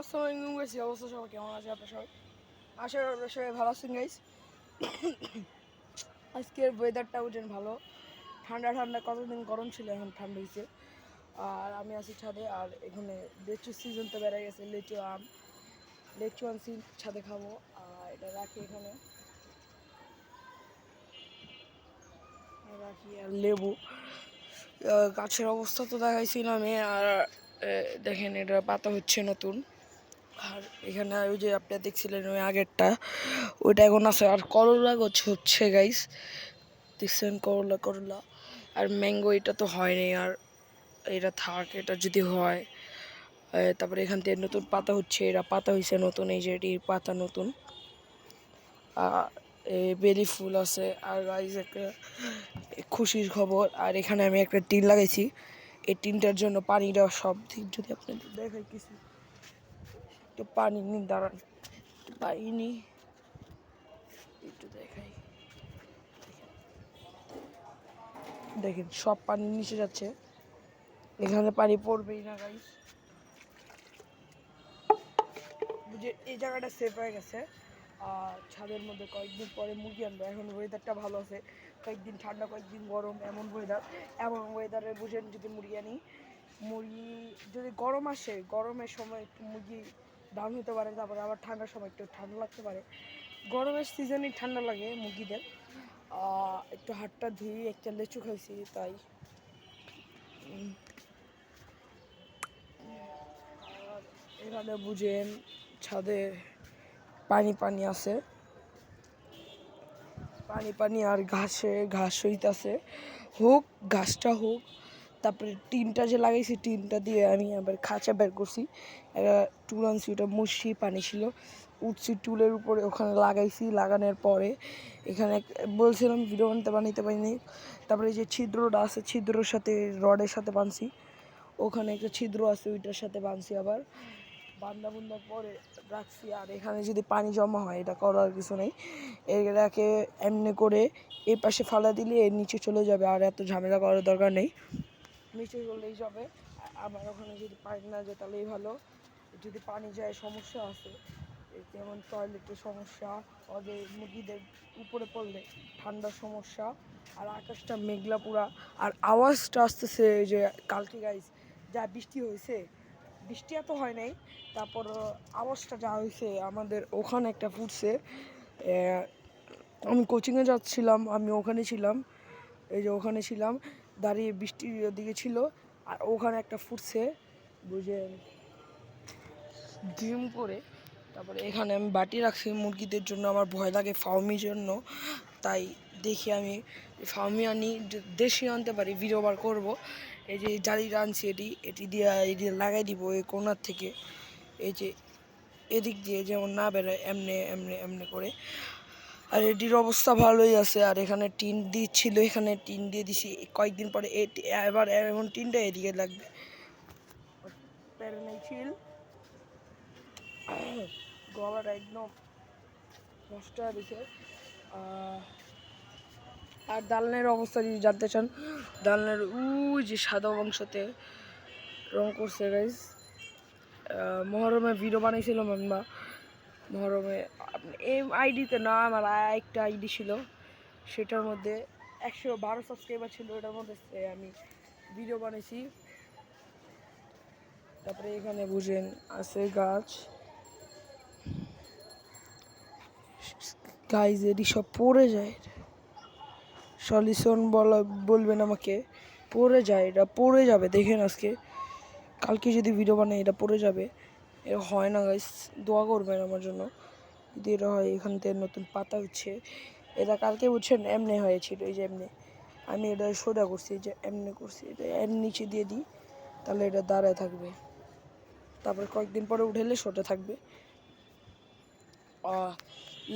আসসালামু গাইস অবস্থা সবাই কেমন আছে আপনার সবাই? আশা করি আপনারা সবাই ভালো আছেন গাইস আজকের ওয়েদারটা বুঝেন ভালো। ঠান্ডা ঠান্ডা, কতদিন গরম ছিল এখন ঠান্ডা হয়েছে আর আমি আছি ছাদে, আর এখানে লিচু সিজন তো বেড়ে গেছে, লিচু আম, লিচু আনছি ছাদে খাব, আর এটা রাখি এখানে। রাখি আর লেবু। গাছের অবস্থা তো দেখাইছি না আমি, আর দেখেন এটা পাতা হচ্ছে নতুন। আর এখানে ওই যে আপনারা দেখছিলেন ওই আগেরটা, ওইটা এখন আছে। আর করলা গাছ হচ্ছে গাইস দেখছেন করলা করলা। আর ম্যাঙ্গো এটা তো হয়নি আর এটা থাক, এটা যদি হয় তারপরে এখান থেকে নতুন পাতা হচ্ছে, এরা পাতা হয়েছে নতুন, এই যে এটির পাতা নতুন। বেলি ফুল আছে। আর গাইস একটা খুশির খবর, আর এখানে আমি একটা টিন লাগাইছি। এই টিনটার জন্য পানিটা সব দিক যদি আপনাদের দেখাই কিছু। একটু পানি নি দাঁড়ান। একটু পানি নি একটু দেখাই। দেখেন, সব পানি নিচে যাচ্ছে। এখানে পানি পড়বেই না গাইস বুঝে এই জায়গাটা সেফ হয়ে গেছে। আর ছাদের মধ্যে কয়েকদিন পরে মুরগি আনব। এখন ওয়েদারটা ভালো আছে। কয়েকদিন ঠান্ডা, কয়েকদিন গরম, এমন ওয়েদার এমন ওয়েদারে বুঝেন, যদি মুরগি আনি, মুরগি যদি গরম আসে, গরমের সময় একটু মুরগি দাম হতে পারে, তারপরে আবার ঠান্ডার সময় একটু ঠান্ডা লাগতে পারে। গরমের সিজনেই ঠান্ডা লাগে মুরগিদের। একটু হাটটা ধুই একটা লেচু খাইছি, তাই। এখানে বুঝেন, ছাদে পানি পানি আছে। পানি পানি আর ঘাসে, ঘাস হইতাছে। হোক, ঘাসটা হোক তারপরে টিনটা যে লাগাইছি, টিনটা দিয়ে আমি আবার খাঁচা বের করছি। একটা টুল আনছি, ওটা মুসি পানি ছিল। উঠছি টুলের উপরে, ওখানে লাগাইছি। লাগানোর পরে এখানে বলছিলাম, ভিডিও বানাতে বানাইতে পারিনি। তারপরে যে ছিদ্রটা আছে, ছিদ্রর সাথে রডের সাথে বানছি। ওখানে একটা ছিদ্র আছে, ওইটার সাথে বানছি আবার। বান্দা বুন্দার পরে রাখছি। আর এখানে যদি পানি জমা হয়, এটা করার কিছু নেই। এটাকে এমনি করে এই পাশে ফালা দিলে এর নিচে চলে যাবে। আর এত ঝামেলা করার দরকার নেই। নিচে চলেই যাবে। আমার ওখানে যদি পানি না যায় তাহলেই ভালো। যদি পানি যায় সমস্যা আছে। যেমন টয়লেটের সমস্যা ওদের মুরগিদের উপরে পড়লে ঠান্ডার সমস্যা। আর আকাশটা মেঘলা পুরা। আর আওয়াজটা আসতেছে যে কালকে গাইস যা বৃষ্টি হয়েছে। বৃষ্টি এত হয় নাই। তারপর আওয়াজটা যা হয়েছে, আমাদের ওখানে একটা ফুটছে। আমি কোচিংয়ে যাচ্ছিলাম, আমি ওখানে ছিলাম। এই যে ওখানে ছিলাম। দাঁড়িয়ে বৃষ্টির দিকে ছিল, আর ওখানে একটা ফুটছে, বুঝে ডিম করে, তারপরে এখানে আমি বাটি রাখছি মুরগিদের জন্য, আমার ভয় লাগে ফাউমির জন্য, তাই দেখি আমি ফাউমি আনি দেশি আনতে পারি ভিডিও বার করব। এই যে জালিটা আনছি এটি এটি দিয়ে এটি লাগাই দিব এই কোনার থেকে, এই যে এদিক দিয়ে যেমন না বেরোয়, এমনি এমনি এমনি করে। আর এটির অবস্থা ভালোই আছে। আর এখানে টিন দিচ্ছিল, এখানে টিন দিয়ে দিছি। কয়েকদিন পরে এবার এমন টিনটা এদিকে লাগবে। আর দালনের অবস্থা যদি জানতে চান দালনের উই যে সাদা অংশতে রং করছে গাইজ মহরমে ভিডিও বানাইছিলাম আমরা। আপনি- এই আইডিতে না, আমার একটা আইডি ছিল। সেটার মধ্যে একশো বারো সাবস্ক্রাইবার ছিল এটার মধ্যে আমি ভিডিও বানিয়েছি তারপরে এখানে বুঝেন, আছে গাছ। গাইজ এটি সব পড়ে যায়। সলিউশন বলা, বলবেন আমাকে, পড়ে যায়, এটা পড়ে যাবে। দেখেন আজকে, কালকে যদি ভিডিও বানাই, এটা পড়ে যাবে। এটা হয় না গাইস দোয়া করবেন আমার জন্য। যদি হয়, এখান থেকে নতুন পাতা হচ্ছে এটা কালকে বুঝছেন এমনি হয়েছিল, এই যে এমনি। আমি এটা সোজা করছি যে এমনি করছি, এটা এর নিচে দিয়ে দিই, তাহলে এটা দাঁড়ায় থাকবে। তারপরে কয়েকদিন পরে উঠেলে সোজা থাকবে।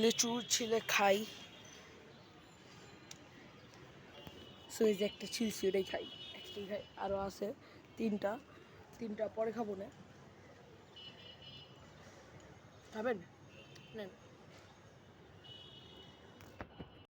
লিচু ছিলে খাই। সো এই যে একটা ছিলছি ওটাই খাই, একটাই খাই। আরও আছে তিনটা। তিনটা পরে খাব না। খাবেন নেন